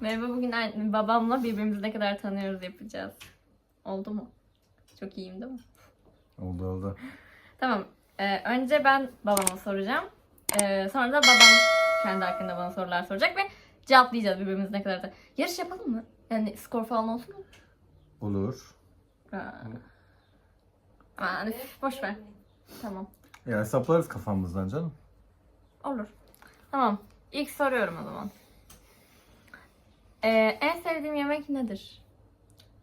Merhaba bugün babamla birbirimizi ne kadar tanıyoruz yapacağız. Oldu mu? Çok iyiyim değil mi? Oldu oldu. Tamam. Ee, önce ben babama soracağım. Ee, sonra da babam kendi hakkında bana sorular soracak ve cevaplayacağız birbirimizi ne kadar da. Yarış yapalım mı? Yani skor falan olsun mu? Olur. Aa. Aman üf, boş ver. Tamam. Ya hesaplarız kafamızdan canım. Olur. Tamam. İlk soruyorum o zaman. Ee, en sevdiğim yemek nedir?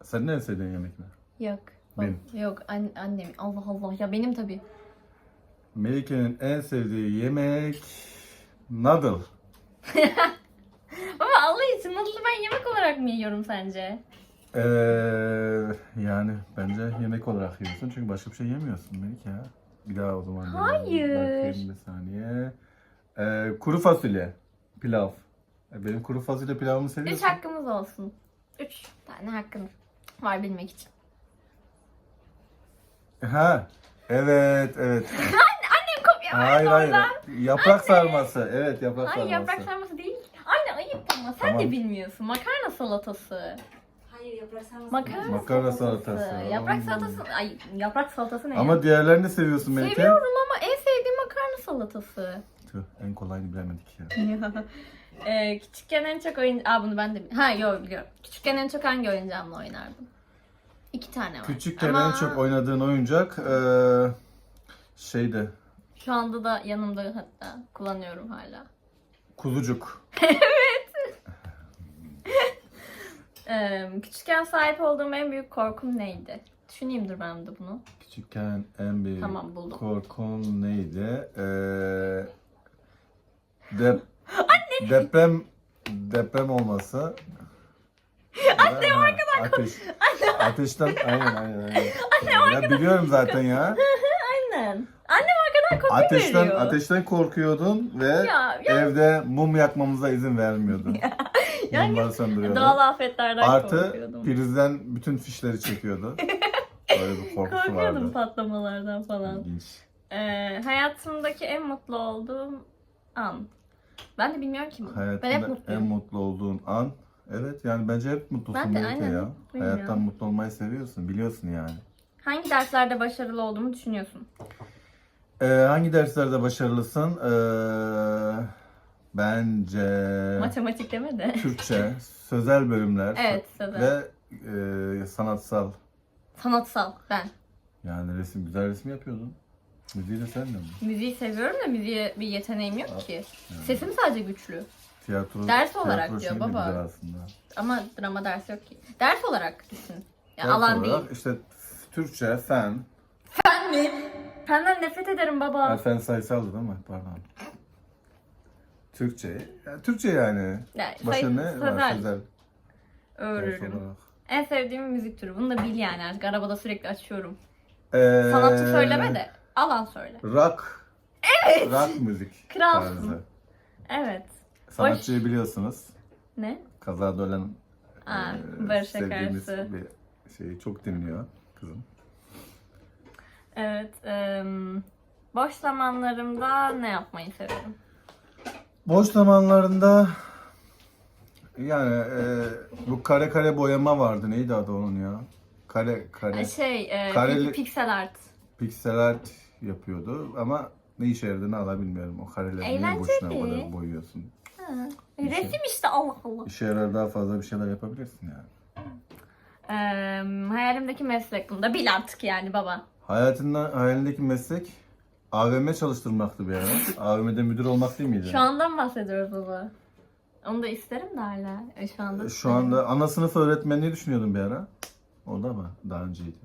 Senin en sevdiğin yemek ne? Yok. Benim. Yok an- annem. Allah Allah. Ya benim tabii. Melike'nin en sevdiği yemek noodle. Baba Allah için noodle'ı ben yemek olarak mı yiyorum sence? Ee, yani bence yemek olarak yiyorsun çünkü başka bir şey yemiyorsun Melike ya. Bir daha o zaman. deneyelim. Hayır. Bakayım bir saniye. Ee, kuru fasulye. Pilav. E, Benim kuru fasulye pilavımı Üç seviyorsun. hakkımız olsun. Üç tane hakkın var bilmek için. Ha. Evet, evet. Annem kopya verdi hayır hayır. oradan. Yaprak sarması. Evet, yaprak Hayır sarması. yaprak sarması değil. Anne ayıp ama sen Tamam. de bilmiyorsun. Makarna salatası. Hayır yaprak sarması. Makarna, Makarna salatası. Yaprak Hmm. salatası. Ay yaprak salatası ne ya? Ama diğerlerini seviyorsun Melike. Seviyorum ama en sevdiğim makarna salatası. Tüh, en kolayını bilemedik ya. ee, küçükken en çok oyun... Aa bunu ben de Ha yok biliyorum. Küçükken en çok hangi oyuncağımla oynardım? İki tane var. Küçükken Ama en çok oynadığın oyuncak eee şeydi. Şu anda da yanımda hatta kullanıyorum hala. Kuzucuk. Ee, küçükken sahip olduğum en büyük korkum neydi? Düşüneyim dur ben de bunu. Küçükken en büyük Tamam, buldum. korkun neydi? Eee dep deprem deprem olması. Anne o kadar ateş, Ateşten aynen aynen aynen. ya biliyorum zaten ya. Aynen. Annem arkadan kopya Ateşten veriyor. ateşten korkuyordun ve Ya, ya. evde mum yakmamıza izin vermiyordun. Yani Mumları söndürüyordun. Doğal afetlerden Artı korkuyordum. prizden bütün fişleri çekiyordu. Böyle bir korkusu Korkuyordum vardı. patlamalardan falan. İlginç. Ee, hayatımdaki en mutlu olduğum an. Ben de bilmiyorum ki. bunu. ben hep Hayatında en mutluyum. mutlu olduğun an. Evet yani bence hep mutlusun Ben de Melike aynen ya. mutluyum Hayattan ya. mutlu olmayı seviyorsun. Biliyorsun yani. Hangi derslerde başarılı olduğumu düşünüyorsun? Ee, hangi derslerde başarılısın? Ee, bence Matematik deme de. Türkçe, sözel bölümler evet sözel. ve e, sanatsal. Sanatsal ben. Yani resim, güzel resim yapıyordun. Müziği de de mi? Müziği seviyorum da müziğe bir yeteneğim yok ki. Yani. Sesim sadece güçlü. Tiyatro, Ders olarak tiyatro diyor şeyi de baba. Güzel aslında. Ama drama dersi yok ki. Ders olarak düşün. Ya Ders alan olarak değil. İşte Türkçe, fen. Fen mi? Fenden nefret ederim baba. Ha, fen sayısaldı değil mi? Pardon. Türkçe. Ya, Türkçe yani. Ya, Başka sayı- ne var sözel sözel? Ders öğrenirim. olarak. En sevdiğim müzik türü. Bunu da bil yani artık. Arabada sürekli açıyorum. Ee, Sanatçı söyleme de. Alan söyle. Rock. Evet. Rock müzik Kralsın. tarzı. Evet. Sanatçıyı biliyorsunuz. Ne? Kazada ölen Aa, e, Barış sevdiğimiz Akarsu. bir şeyi çok dinliyor kızım. Evet. em, boş zamanlarımda ne yapmayı severim? Boş zamanlarında yani e, bu kare kare boyama vardı. Neydi adı onun ya? Kare kare Şey, e, Kareli- piksel art. piksel art yapıyordu ama ne işe yaradığını hala bilmiyorum. O kareleri niye boşuna Eğlenceli. kadar boyuyorsun? Ha. E, Resim işte Allah Allah. İşe yarar daha fazla bir şeyler yapabilirsin yani. Em, hayalimdeki meslek bunu da bil artık yani baba. Hayatında hayalindeki meslek AVM çalıştırmaktı bir ara. AVM'de müdür olmak değil miydi? Şu andan bahsediyoruz baba. Onu da isterim de hala. E, şu anda. Şu anda ana sınıf öğretmenliği düşünüyordum bir ara. O da mı? Daha önceydi.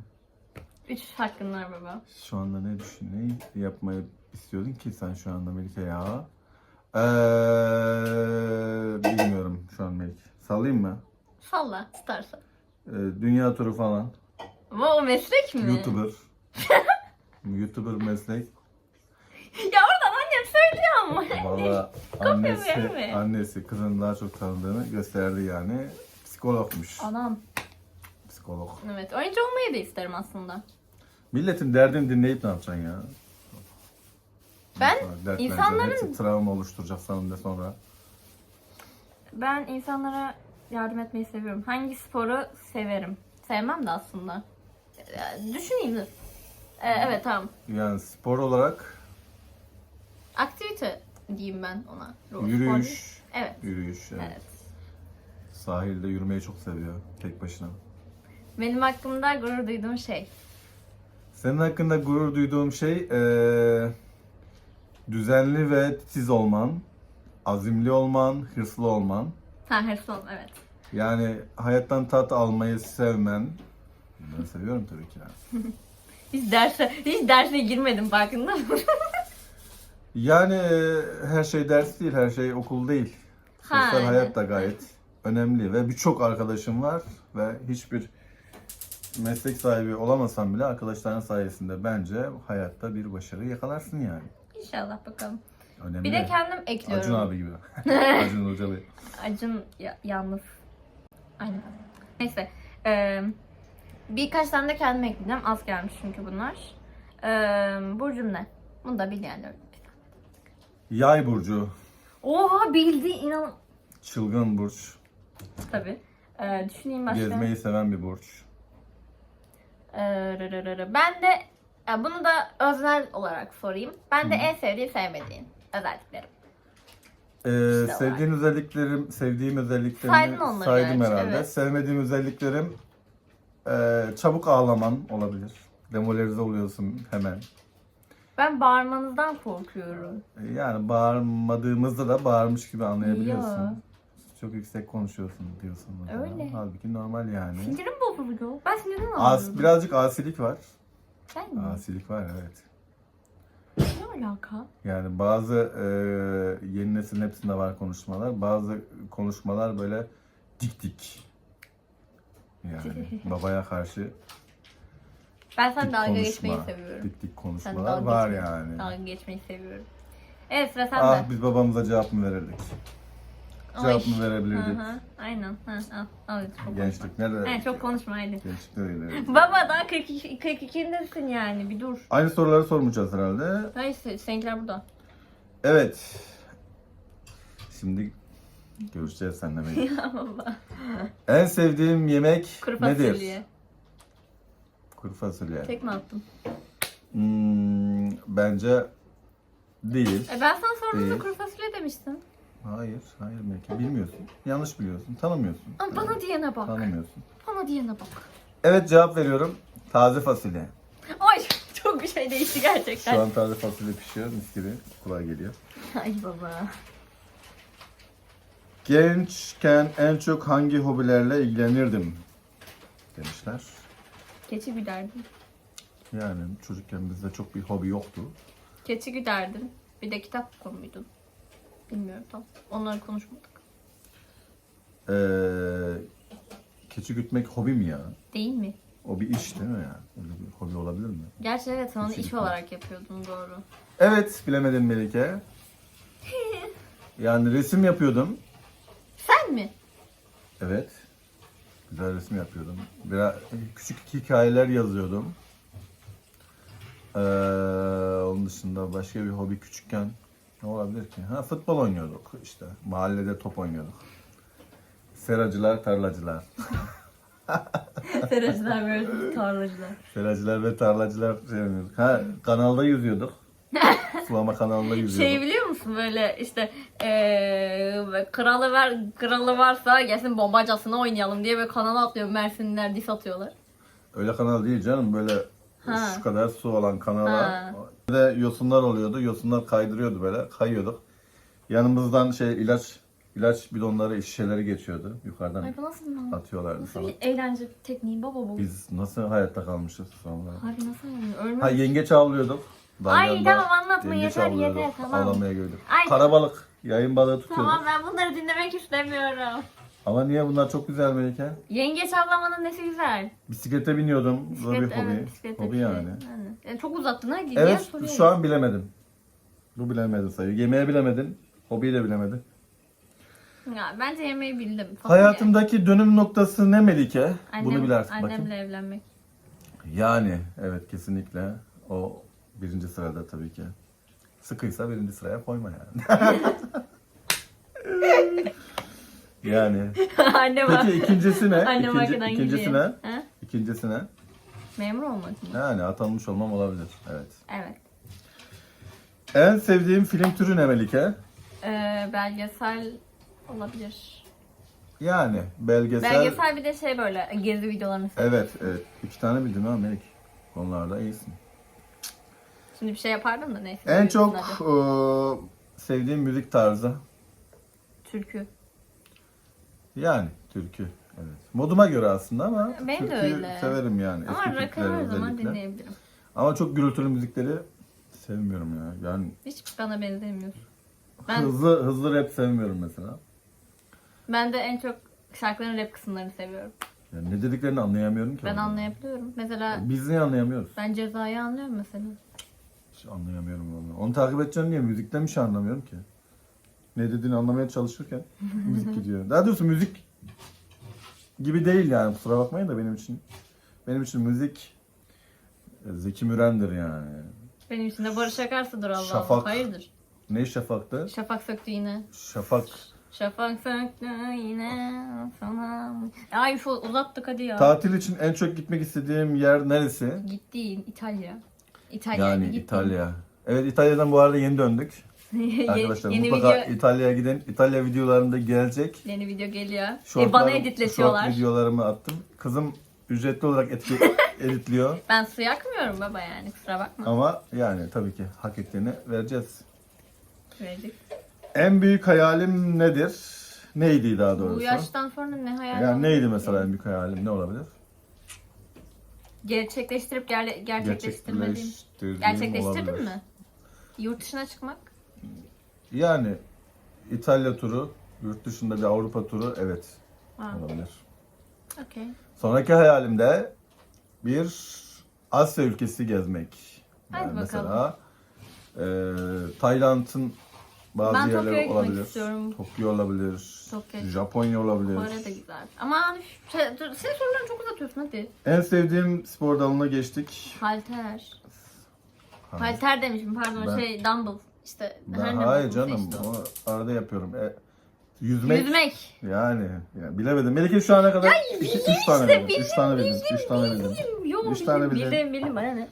Üç hakkın var baba. Şu anda ne düşün, ne yapmayı istiyordun ki sen şu anda Melike ya? Ee, bilmiyorum şu an Melike. Sallayayım mı? Salla tutarsa. Ee, dünya turu falan. Ama o meslek mi? YouTuber. YouTuber meslek. Ya oradan annem söylüyor ama. Valla annesi, annesi kızın daha çok tanıdığını gösterdi yani. Psikologmuş. Anam. Psikolog. Evet oyuncu olmayı da isterim aslında. Milletin derdini dinleyip ne yapacaksın ya? Ben dert insanların- hepsi travma oluşturacak sanırım de sonra. Ben insanlara yardım etmeyi seviyorum. Hangi sporu severim? Sevmem de aslında. Ee, Düşüneyim dur. Ee, evet tamam. Yani spor olarak Aktivite diyeyim ben ona. Ruh, spor değil. yürüyüş. Evet. Yürüyüş. Evet. Evet. Sahilde yürümeyi çok seviyor tek başına. Benim hakkımda gurur duyduğum şey. Senin hakkında gurur duyduğum şey eee, düzenli ve titiz olman, azimli olman, hırslı olman. Ha hırslı olma, evet. Yani hayattan tat almayı sevmen. Ben seviyorum tabii ki. yani. Hiç derse, hiç derse girmedim farkında mısın? Yani her şey ders değil, her şey okul değil. Ha, Sosyal evet. hayat da gayet önemli ve birçok arkadaşım var ve hiçbir meslek sahibi olamasam bile arkadaşların sayesinde bence hayatta bir başarı yakalarsın yani. İnşallah bakalım. Önemli. Bir de kendim ekliyorum. Acun abi gibi. Acun Hocalı. Acun ya- yalnız. Aynen. Neyse. eee, birkaç tane de kendim ekleyeceğim. Az gelmiş çünkü bunlar. Eee Burcum ne? Bunu da bil yani. Yay burcu, Oha bildi inan. çılgın burç, Tabii. Eee, düşüneyim başka. gezmeyi seven bir burç. Ben de bunu da öznel olarak sorayım. Ben de en sevdiğim sevmediğim özelliklerim. Ee, İşte sevdiğin özelliklerim, sevdiğim özelliklerimi Saydın onları saydım gerçi, herhalde. evet. Sevmediğim özelliklerim e, çabuk ağlaman olabilir. Demoralize oluyorsun hemen. Ben bağırmanızdan korkuyorum. Yani bağırmadığımızda da bağırmış gibi anlayabiliyorsun. Ya. Çok yüksek konuşuyorsun diyorsun. mesela. Öyle. Halbuki normal yani. Sinirim bozuluyor. Ben sinirden As, ağlıyorum. birazcık asilik var. Sen mi? Asilik var evet. Ne alaka? Yani bazı e, yeni neslin hepsinde var konuşmalar. Bazı konuşmalar böyle dik dik. Yani babaya karşı Ben sen dik dalga konuşma, geçmeyi seviyorum. dik dik Sen konuşmalar dalga var geçmeyi, yani. Dalga geçmeyi seviyorum. Evet sıra sende. Ah biz babamıza cevap mı verirdik? Hı verebilirdik? hı, Aynen. Hı, al, al, çok konuşma. Gençlik ne de? Evet, çok konuşma hadi. Gençlik de öyle. Baba daha 42, 42'indesin yani bir dur. Aynı soruları sormayacağız herhalde. Neyse seninkiler burada. Evet. Şimdi görüşeceğiz seninle Melih. ya baba. En sevdiğim yemek Kuru nedir? Kuru fasulye. Tek mi attım? Hmm, bence değil. E ben sana sorduğumda Değil. kuru fasulye demiştin. Hayır, hayır belki bilmiyorsun. Yanlış biliyorsun, tanımıyorsun. Ama bana diyene bak. Tanımıyorsun. Bana diyene bak. Evet cevap veriyorum. Taze fasulye. Ay çok bir şey değişti gerçekten. Şu an taze fasulye pişiyor, mis gibi kulağa geliyor. Ay baba. Gençken en çok hangi hobilerle ilgilenirdim? Demişler. Keçi güderdin. Yani çocukken bizde çok bir hobi yoktu. Keçi güderdin. Bir de kitap okur muydun? Bilmiyorum tam. Onları konuşmadık. Ee, keçi gütmek hobi mi ya? Değil mi? O bir iş değil mi ya? Öyle bir hobi olabilir mi? Gerçi evet sen onu Keçi iş gütmek. olarak yapıyordun doğru. Evet, bilemedin Melike. Yani resim yapıyordum. Sen mi? Evet. Güzel resim yapıyordum. Biraz küçük hikayeler yazıyordum. Ee, onun dışında başka bir hobi küçükken ne olabilir ki? Ha futbol oynuyorduk işte. Mahallede top oynuyorduk. Seracılar, tarlacılar. Seracılar böyle tarlacılar. Seracılar ve tarlacılar şey. Ha kanalda yüzüyorduk. Sulama kanalında yüzüyorduk. Şey biliyor musun böyle işte eee kralı ver kralı varsa gelsin bombacasına oynayalım diye böyle kanala atlıyor Mersinliler dis atıyorlar. Öyle kanal değil canım böyle Ha. şu kadar su olan kanala. Ha. Bir de yosunlar oluyordu. Yosunlar kaydırıyordu böyle. Kayıyorduk. Yanımızdan şey ilaç ilaç bidonları şişeleri geçiyordu. Yukarıdan Ay bu nasıl lan? atıyorlardı Nasıl falan. bir eğlence tekniği baba bu? Biz nasıl hayatta kalmışız sonra? Harbi nasıl yani? Ölmüş. Ha yengeç avlıyorduk. Ay, Dalganda tamam, anlatma, yengeç yeter, avlıyorduk. yeter, tamam. Avlamaya gidiyorduk. Ay. Karabalık, yayın balığı tutuyorduk. Tamam ben bunları dinlemek istemiyorum. Ama niye bunlar çok güzel Melike? Yengeç avlamanın nesi güzel? Bisiklete biniyordum. Bu bir Bisiklet, hobi. evet, bisiklet hobi yani. Yani. Yani çok uzattın diğer Evet soruya şu an bilemedim. Bu bilemedin sayı. Yemeği bilemedin. Hobiyi de bilemedin. Ya, bence yemeği bildim. Fasulye. Hayatımdaki dönüm noktası ne Melike? Annem, Bunu bil artık Annemle bakayım. evlenmek. Yani evet kesinlikle. O birinci sırada tabii ki. Sıkıysa birinci sıraya koyma yani. Yani. Anne bak. Peki ikincisi ne? Annem İkinci, arkadan ikincisi gidiyor. ne? Ha? İkincisi ne? Memur olmak mı? Yani atanmış olmam olabilir. Evet. Evet. En sevdiğim film türü ne Melike? Ee, belgesel olabilir. Yani belgesel. Belgesel bir de şey böyle gezi videolarını seviyorum. Evet, evet. İki tane bildim ha Melik. Onlarda iyisin. Şimdi bir şey yapardım da neyse. En çok eee, sevdiğim müzik tarzı. Türkü. Yani türkü. Evet. Moduma göre aslında ama Benim de öyle. severim yani. Ama Eski rock'ı her zaman özellikle. dinleyebilirim. Ama çok gürültülü müzikleri sevmiyorum ya. Yani Hiç bana benzemiyor. Ben, hızlı hızlı rap sevmiyorum mesela. ben de en çok şarkıların rap kısımlarını seviyorum. Yani ne dediklerini anlayamıyorum ki. Ben orada. anlayabiliyorum. Mesela Biz niye anlayamıyoruz? ben cezayı anlıyorum mesela. Hiç anlayamıyorum onu. Onu takip edeceğim diye müzikten bir şey anlamıyorum ki. Ne dediğini anlamaya çalışırken müzik gidiyor. Daha doğrusu müzik gibi değil yani kusura bakmayın da benim için. Benim için müzik e, Zeki Müren'dir yani. Benim için de Barış Akarsı'dır Allah Şafak. Hayırdır? Ne şafaktı? Şafak söktü yine. Şafak. Şafak söktü yine sana. Ay şu uzattık hadi ya. Tatil için en çok gitmek istediğim yer neresi? Gittin İtalya. İtalya. Yani gittin. İtalya. Evet İtalya'dan bu arada yeni döndük. Arkadaşlar yeni mutlaka video İtalya'ya gidin. İtalya videolarında gelecek. yeni video geliyor. E, Shortlar- bana editletiyorlar. Short videolarımı attım. Kızım ücretli olarak etki, editliyor. Ben su yakmıyorum baba yani kusura bakma. Ama yani tabii ki hak ettiğini vereceğiz. Verecek. En büyük hayalim nedir? Neydi daha doğrusu? Bu yaştan sonra ne hayal yani neydi mesela en büyük hayalim? Ne olabilir? Gerçekleştirip gerle- gerçekleştirmediğim. Gerçekleştirdin olabilir. mi? Yurt dışına çıkmak. Yani İtalya turu, yurt dışında bir Avrupa turu evet Ha, olabilir. okey. Sonraki hayalim de bir Asya ülkesi gezmek. Hadi bakalım. mesela e, Tayland'ın bazı Ben Tokyo'ya yerleri gitmek olabilir. istiyorum. Tokyo olabilir. Tokyo. Japonya olabilir. Kore de güzel. Ama şey, dur, senin sorularını çok uzatıyorsun hadi. En sevdiğim spor dalına geçtik. Halter. Ha. Halter demişim pardon Ben- şey dumbbell. İşte Ben, her ne hayır canım işte o. onu arada yapıyorum. E, yüzmek, Yüzmek. yani, yani bilemedim. Melike şu ana kadar iki, üç tane bildim. bildim, Üç tane bildim. Üç tane bildim. Yok Üç tane bildim. bildim, bildim, bana ne?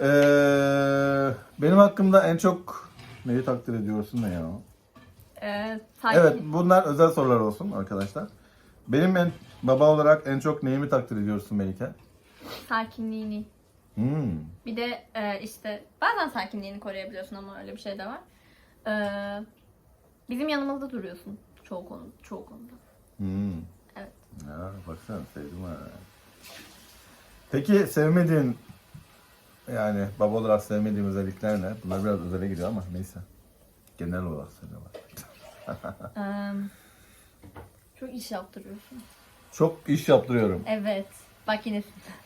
Ee, benim hakkımda en çok neyi takdir ediyorsun ne ya? Ee, sakin. Evet bunlar özel sorular olsun arkadaşlar. Benim en baba olarak en çok neyimi takdir ediyorsun Melike? Sakinliğini. Hmm. Bir de e, işte bazen sakinliğini koruyabiliyorsun ama öyle bir şey de var. Ee, bizim yanımızda duruyorsun çoğu konu çoğu konuda. Hmm. Evet. Ya baksana sevdim ha. Peki sevmediğin yani baba olarak sevmediğin özellikler ne? Bunlar biraz özele gidiyor ama neyse. Genel olarak söylüyorlar. Çok iş yaptırıyorsun. Çok iş yaptırıyorum. Evet. Bak yine.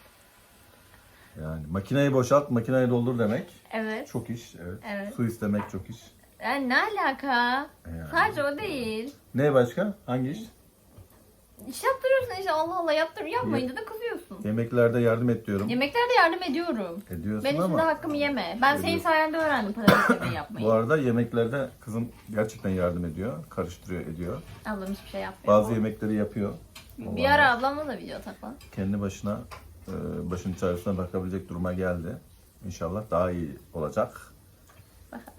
Yani makineyi boşalt, makineyi doldur demek. Evet. Çok iş, evet. Evet. Su istemek çok iş. Yani ne alaka? Yani. Sadece o değil. Ne başka? Hangi iş? İş yaptırıyorsun işte Allah Allah yaptır yapmayınca da kızıyorsun. Yemeklerde yardım et diyorum. Yemeklerde yardım ediyorum. Ediyorsun Ben ama içinde hakkımı yeme. Ben senin Ediyorsun. sayende öğrendim yemeği yapmayı. bu arada yemeklerde kızım gerçekten yardım ediyor. Karıştırıyor, ediyor. Ablam hiçbir şey yapmıyor. Bazı yemekleri yapıyor. Bir ara ablamla da video atak lan. kendi başına e, başın çaresine bakabilecek duruma geldi. İnşallah daha iyi olacak.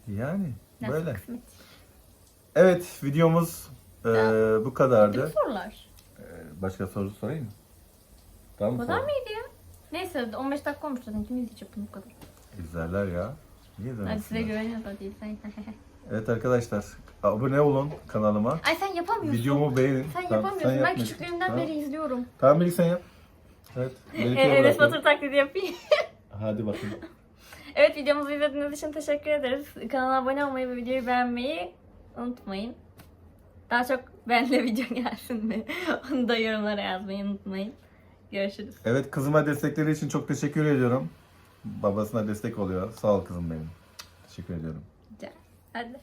Yani Nasıl böyle. kısmet. Evet videomuz e, bu kadardı. sorular? E, başka soru sorayım mı? Tamam Bu mı? kadar mıydı ya? Neyse 15 dakika olmuş zaten. Kim izleyecek bunu bu kadar? İzlerler ya. Niye Hadi size güveniyoruz hadi sen. Evet arkadaşlar abone olun kanalıma. Ay sen yapamıyorsun. Videomu beğenin. Sen Tamam, yapamıyorsun. ben yap küçüklüğümden Tamam. beri izliyorum. Tamam Melih sen yap. Evet. E, Enes. Batur taklidi yapayım. Hadi bakayım. evet videomuzu izlediğiniz için teşekkür ederiz. Kanala abone olmayı ve videoyu beğenmeyi unutmayın. Daha çok benimle video gelsin mi? Onu da yorumlara yazmayı unutmayın. Görüşürüz. Evet kızıma destekleri için çok teşekkür ediyorum. Babasına destek oluyor. Sağ ol kızım benim. Teşekkür ediyorum. Rica. Hadi.